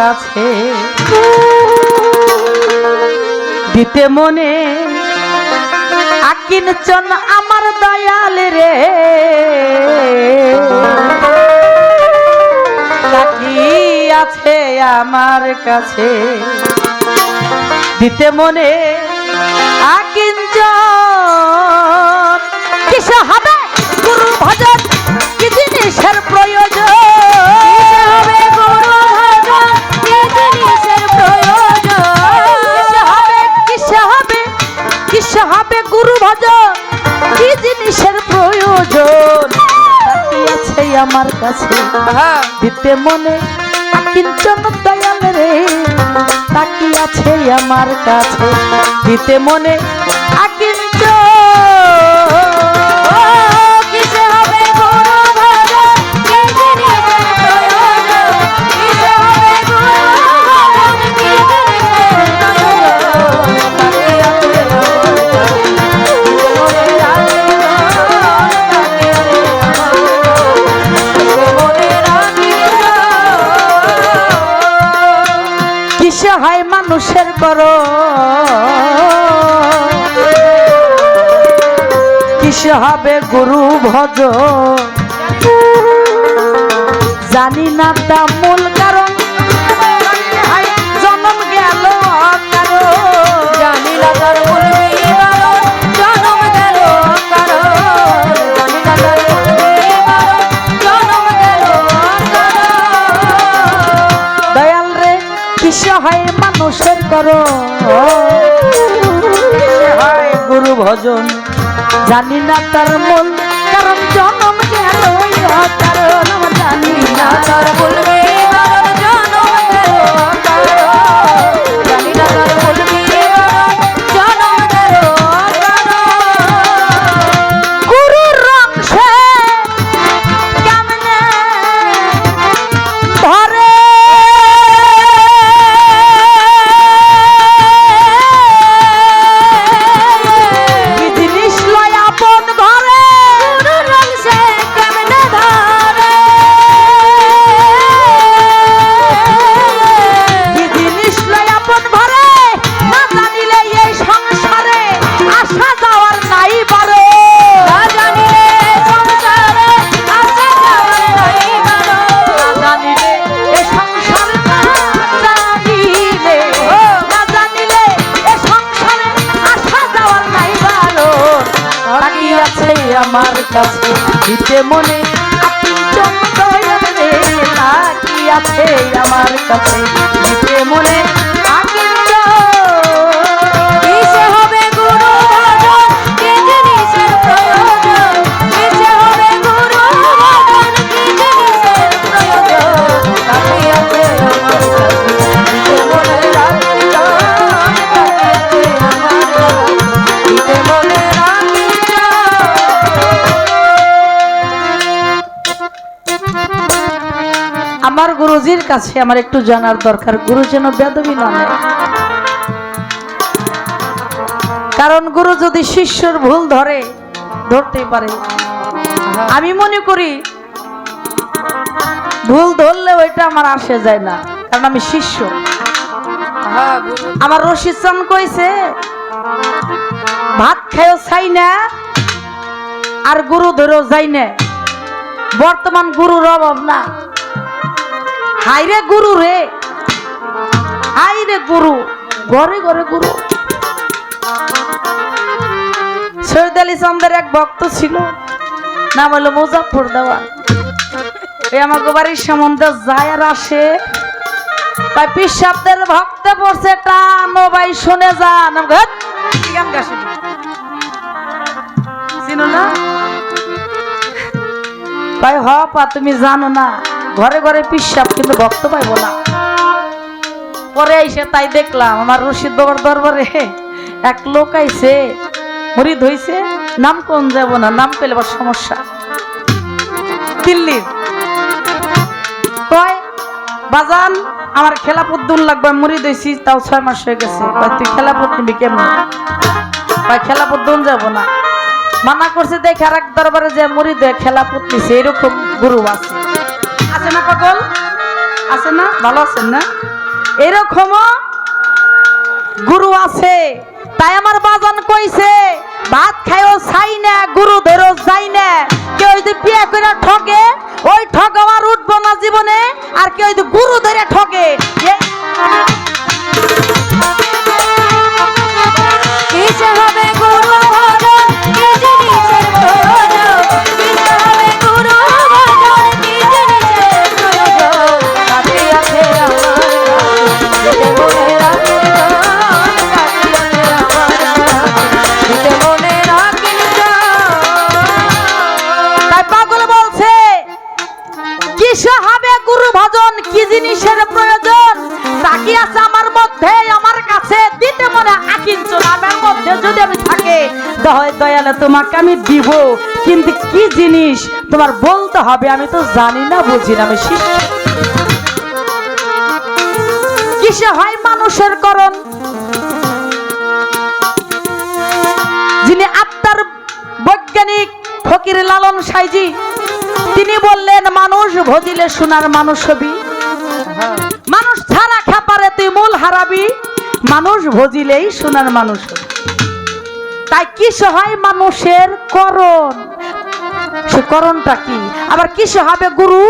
কাছে। দিতে মনে আকিনচন আমার দয়াল রে। আছে আমার কাছে। দিতে মনে আকিঞ্চন কিসে হবে? গুরু ভজন, কি জিনিসের আমার কাছে। দিতে মনে কিঞ্চন দয়াল রে তাকি আছে আমার কাছে। দিতে মনে কিসে হয় মানুষের করো কিসে হবে গুরু ভজ জানি না তা কর। গুরু ভজন। জানি না তার মন কারণ জনম কেন কারণ জানি না। তার মূল দিতে মনে কাছে আমার একটু জানার দরকার, গুরু যেন বেদবি না। কারণ গুরু যদি শিষ্যর ভুল ধরে, ধরতেই পারে। আমি মনে করি, ভুল ধরলে ওইটা আমার আসে যায় না, কারণ আমি শিষ্য। আমার রশিদ চান কইছে, ভাত খায়ও চাই না, আর গুরু ধরেও যাই না। বর্তমান গুরুর অভাব না। হাইরে গুরু রে। হাইরে গুরু। ঘরে ঘরে গুরু। সৈয়দ আলী চন্দের এক ভক্ত ছিল। নাম হলো মুজাফর দেওয়ান এই আমাকে বাড়ির সম্বন্ধে যায় আর আসে তাই পিসাবদের ভক্ত পড়ছে টানো ভাই শুনে যান। আমি কই, "হেৎ, কি গান গাছে চিনো না? ভাই হ পা তুমি জানো না। ঘরে ঘরে পিসাব, কিন্তু ভক্ত পাইবো না। পরে আইসে তাই দেখলাম, আমার রশিদ বাবার দরবারে এক লোক আইছে মরিদ হইছে নাম কোন যাব না, নাম পেলে আবার সমস্যা। দিল্লির কয়, বাজান, আমার খেলাপুত দূর লাগবে মরিদ হইছি তাও ছয় মাস হয়ে গেছে। তুই খেলাপুত নিবি কেমন? কয় খেলাপুত দূর যাব না। মানা করছে, দেখে আর এক দরবারে যে মুড়ি দেয় খেলা পুতলিছে এরকম গুরু আছে। আছে না পাগল? আছে না? ভালো আছেন না? এরকমও গুরু আছে। তাই আমার বাজান কইছে, ভাত খায়ও চাই না, গুরু ধরো যাই না। কেউ যদি বিয়ে করে ঠকে ওই ঠক আমার উঠবো না জীবনে, আর কেউ যদি গুরু ধরে ঠকে তোমাকে আমি দিব। কিন্তু কি জিনিস তোমার বলতে হবে আমি তো জানি না, বুঝি না আমি কিসে হয় মানুষের করণ? যিনি আত্মার বৈজ্ঞানিক ফকির লালন সাইজি, তিনি বললেন, মানুষ ভজিলে সোনার মানুষ হবি। মানুষ ছাড়া খাপারে তুই মূল হারাবি। মানুষ ভজিলেই সোনার মানুষ হবি। তাই কিসে হয় মানুষের করণ? সে করণটা কি? আবার কিসে হবে গুরু?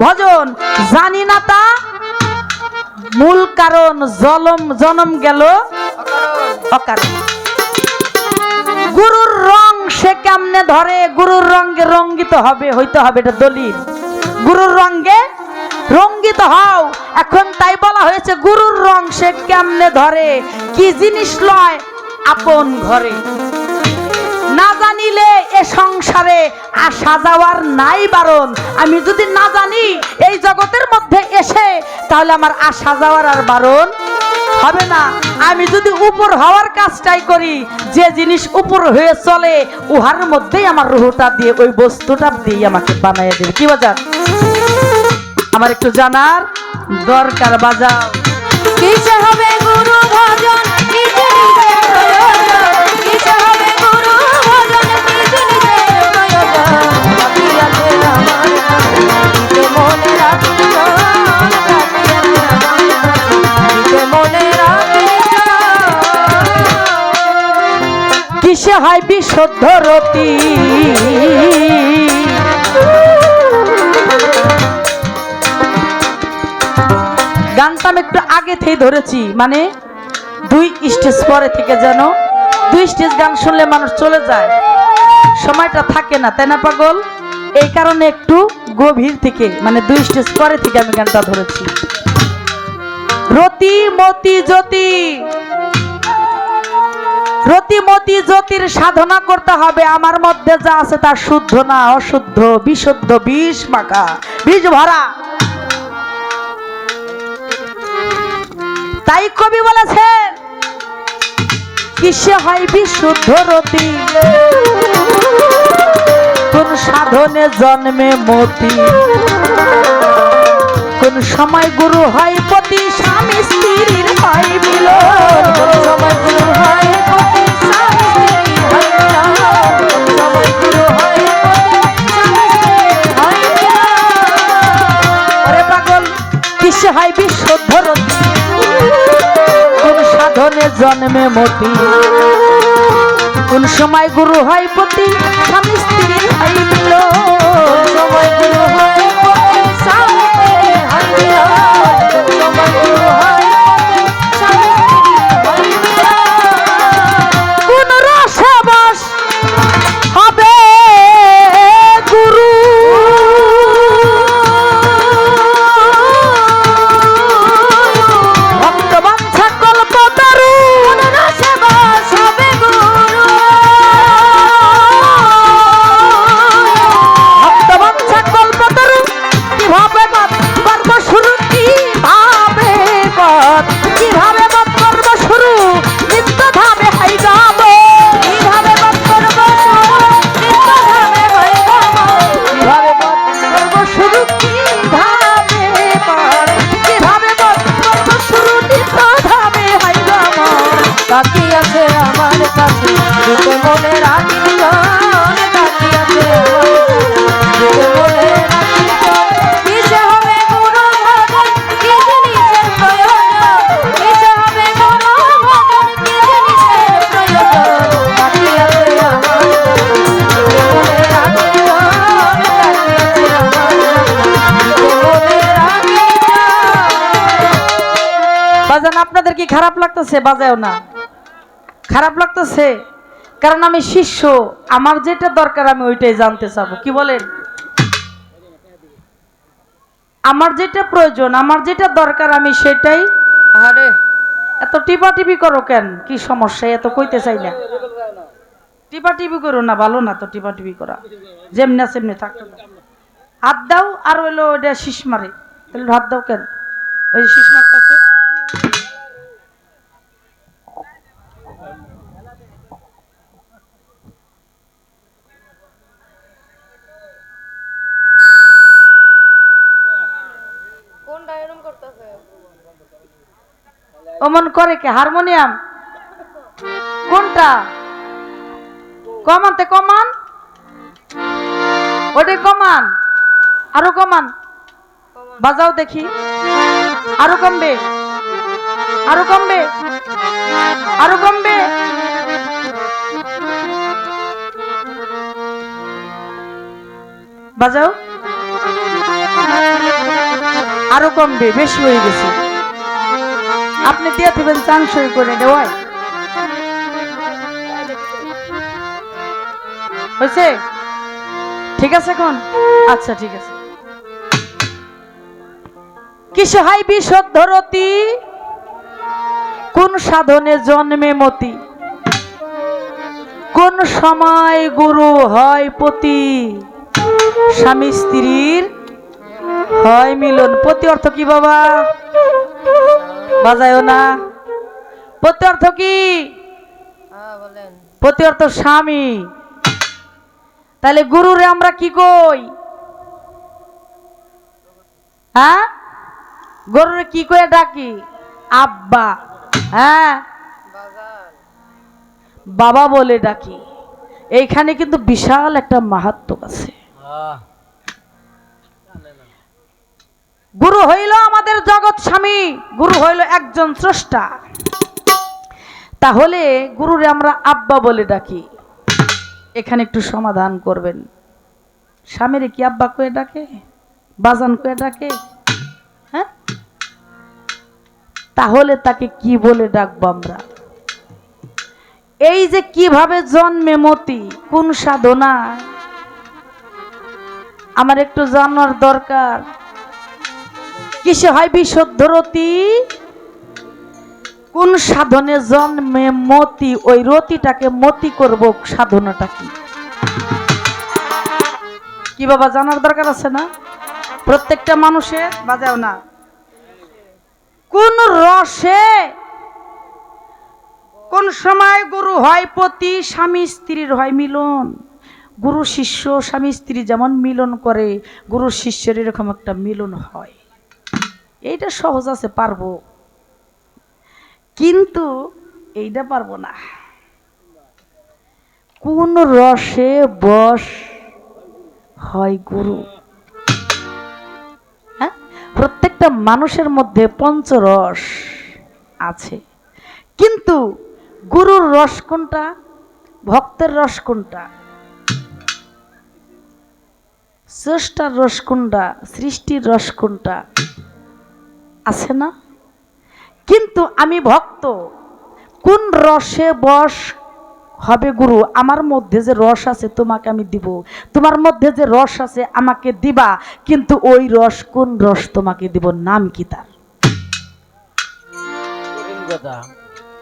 ভজন। জানি না তা। মূল কারণ, জলম, জনম গেল অকারণ। গুরুর রং সে কেমনে ধরে? গুরুর রঙে রঙ্গিত হবে, হইতে হবে এটা দলিল। গুরুর রঙে রঙ্গিত হও। এখন তাই বলা হয়েছে, গুরুর রং সে কেমনে ধরে? কি জিনিস লয়? আপন ঘরে। না জানিলে এ সংসারে আসা যাওয়ার নাই বারণ। আমি যদি না জানি এই জগতের মধ্যে এসে, তাহলে আমার আসা যাওয়ার আর বারণ হবে না। আমি যদি উপর হওয়ার কাজটাই করি, যে জিনিস উপর হয়ে চলে, উহার মধ্যেই আমার রুহটা দিয়ে, ওই বস্তুটা দিয়ে আমাকে বানাইয়া দেবে। কি বাজার? আমার একটু জানার দরকার, বাজাও। কিসে হবে গুরু ভজন? হয় বিশুদ্ধ রতি। গানটা আমি একটু আগে থেকে ধরেছি মানে দুই স্টেজ পরে থেকে যেন দুই স্টেজ গান শুনলে মানুষ চলে যায়। সময়টা থাকে না, তাই না পাগল? এই কারণে একটু গভীর থেকে মানে দুই স্টেজ পরে থেকে আমি গানটা ধরেছি। রতি মতি জ্যোতি রতিমতি জ্যোতির সাধনা করতে হবে। আমার মধ্যে যা আছে তা শুদ্ধ না অশুদ্ধ, বিশুদ্ধ, বিষ মাখা বীজ ভরা। তাই কবি বলেছেন, কিসে হয় বিশুদ্ধ রতি? কোন সাধনে জন্মে মতি? কোন সময় গুরু হয় পতি? স্বামী স্ত্রীর জন্মে মতি। কোন সময় গুরু হয় পতি স্বামী স্ত্রী হয় মিলন খারাপ লাগতেছে বাজায়ও না। খারাপ লাগতেছে কারণ আমি শিষ্য আমার যেটা দরকার আমি ওইটাই জানতে চাবো কি বলেন? আমার যেটা প্রয়োজন আমার যেটা দরকার আমি সেটাই। আরে এত টিপা টিপি করো কেন? কি সমস্যা এত কইতে চাই না। টিপা টিপি করো না ভালো না তো টিপা টিপি করা। যেমনি এমনি থাকতো না। হাত দাও আর হইল ওইটা শীষ মারে। তাহলে হাত দাও কেন? ওই শীষ মারতেছে। অমন করে কে? হারমোনিয়াম? কোনটা? কমানতে কমান। ওটাই কমান। আরও কমান। বাজাও দেখি। আরও কমবে। আরও কমবে। আরও কমবে। বাজাও। আরও কমবে, বেশি হয়ে গেছে। আপনি দিয়ে দেবেন সই করে দেওয়ায় হয়েছে? ঠিক আছে এখন? আচ্ছা ঠিক আছে। কিসে হাই বিশুদ্ধরতি কোন সাধনে জন্মে মতি? কোন সময় গুরু হয় পতি? স্বামী স্ত্রীর হয় মিলন। পতি অর্থ কি বাবা? বাজায়ও না। পতি অর্থ কি? হ্যাঁ বলেন। পতি অর্থ স্বামী। তাহলে গুরুরে আমরা কি কই? হ্যাঁ? গরুরে কি করে ডাকি? আব্বা। হ্যাঁ? বাবা বলে ডাকি। এইখানে কিন্তু বিশাল একটা মাহাত্ম আছে। গুরু হইল আমাদের জগৎ স্বামী, গুরু হইল একজন স্রষ্টা। তাহলে গুরুরে আমরা আব্বা বলে ডাকি। এখানে একটু সমাধান করবেন। স্বামীরে কি আব্বা কয়ে ডাকে? বাজান কয়ে ডাকে? হ্যাঁ? তাহলে তাকে কি বলে ডাকবো আমরা? এই যে কীভাবে জন্মে মতি, কোন সাধনা? আমার একটু জানার দরকার। কিসে হয় বিশুদ্ধ বিশুদ্ধরতি কোন সাধনে জন্মে মতি, ওই রতিটাকে মতি করব, সাধনাটা কি? কি বাবা, জানার দরকার আছে না? প্রত্যেকটা মানুষের, বাজাও না। কোন রসে কোন সময় গুরু হয় পতি, স্বামী স্ত্রীর হয় মিলন। গুরু শিষ্য, স্বামী স্ত্রী যেমন মিলন করে, গুরু শিষ্যের এরকম একটা মিলন হয়। এইটা সহজ আছে, পারব। কিন্তু এইটা পারব না। কোন রসে বস হয় গুরু। হ্যাঁ? প্রত্যেকটা মানুষের মধ্যে পঞ্চরস আছে। কিন্তু গুরুর রস কোনটা? ভক্তের রস কোনটা? স্রষ্টার রস কোনটা? সৃষ্টির রস কোনটা? আছে না? কিন্তু আমি ভক্ত। কোন রসে বস হবে গুরু? আমার মধ্যে যে রস আছে তোমাকে আমি দিব। তোমার মধ্যে যে রস আছে আমাকে দিবা। কিন্তু ওই রস কোন রস তোমাকে দিব? নাম কি তার?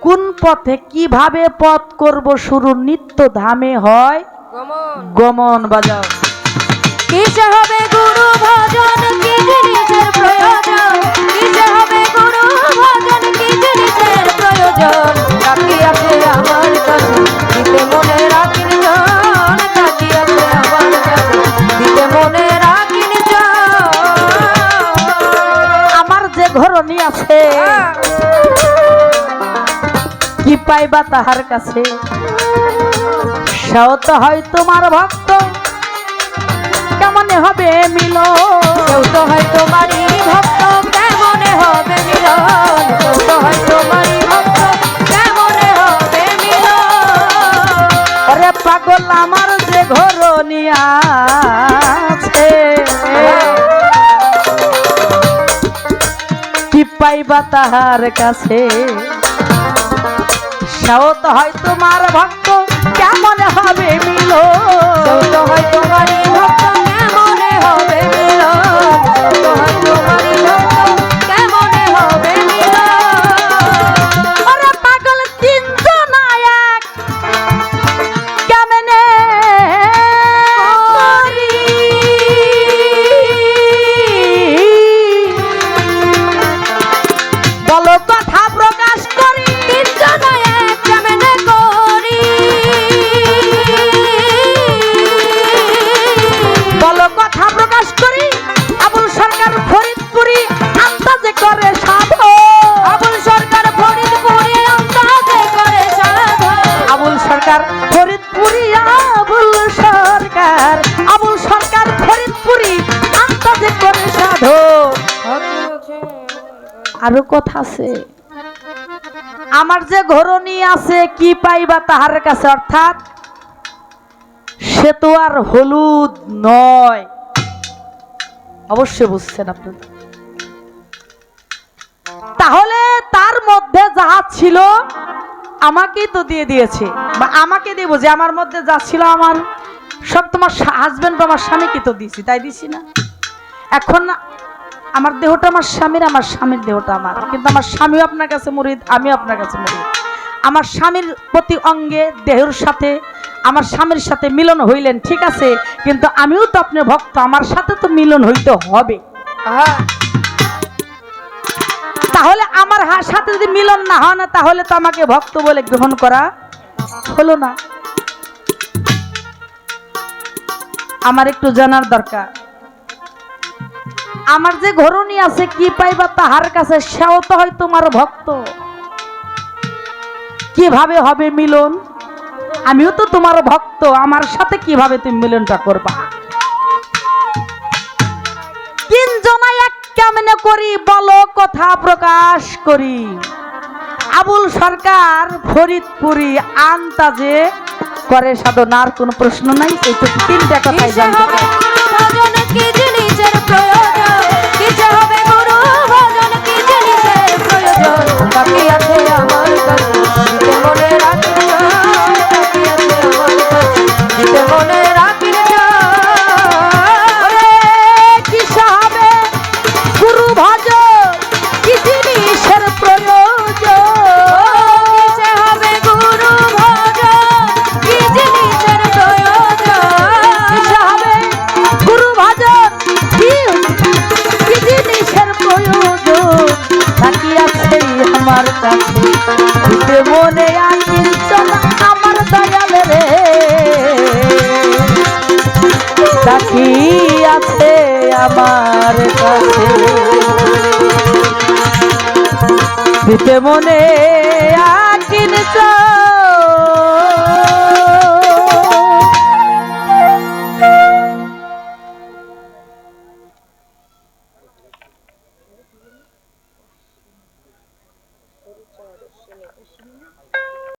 কোন পথে কীভাবে পথ করব শুরু? নিত্য ধামে হয় গমন। গমন বাজাও। কিসে হবে গুরু ভজন কি আছে আমার যে ঘরণী আছে, কি পাইবা তাহার কাছে? সেও তো হয় তোমার ভক্ত। হবে মিল কেউ তো হয় তোমারই ভক্ত কেমনে হবে মিলন। পাগল আমার যে কি পাইবা তাহার কাছে? সেও তো হয় তোমার ভক্ত কেমন হবে মিল হয় তোমারই ভক্ত তো আরও কথা আছে। আমার যে ঘরণী আছে, কি পাইবা তাহার কাছে? অর্থাৎ, সে তো আর হলুদ নয়। অবশ্যই বুঝছেন আপনি। তাহলে তার মধ্যে যাহা ছিল, আমাকেই তো দিয়ে দিয়েছে। বা আমাকে দেবো যে, আমার মধ্যে যা ছিল আমার, সব তোমার হাজবেন্ড বা আমার স্বামীকে তো দিছি তাই দিছি না। এখন আমার দেহটা আমার স্বামীর আমার স্বামীর দেহটা আমার। কিন্তু আমার স্বামীও আপনার কাছে মরিদ আমিও আপনার কাছে মরিদ আমার স্বামীর প্রতি অঙ্গে দেহের সাথে আমার স্বামীর সাথে মিলন হইলেন ঠিক আছে কিন্তু আমিও তো আপনার ভক্ত আমার সাথে তো মিলন হইতে হবে। তাহলে আমার সাথে যদি মিলন না হয় না তাহলে তো আমাকে ভক্ত বলে গ্রহণ করা হলো না। আমার একটু জানার দরকার। আমার যে ঘরণী আছে কি পাইবা তাহার কাছে? সেও তো হয় তোমার ভক্ত। কীভাবে হবে মিলন? আমিও তো তোমার ভক্ত। আমার সাথে কীভাবে তুমি মিলনটা করবা? তিনজনাই এক কেমনে করি বলো কথা প্রকাশ করি। আবুল সরকার ফরিদপুরি আন্তাজে করে সাধনার কোনো প্রশ্ন নাই এইটুকু তিনটা কথাই জানতে মনে দিতে মনে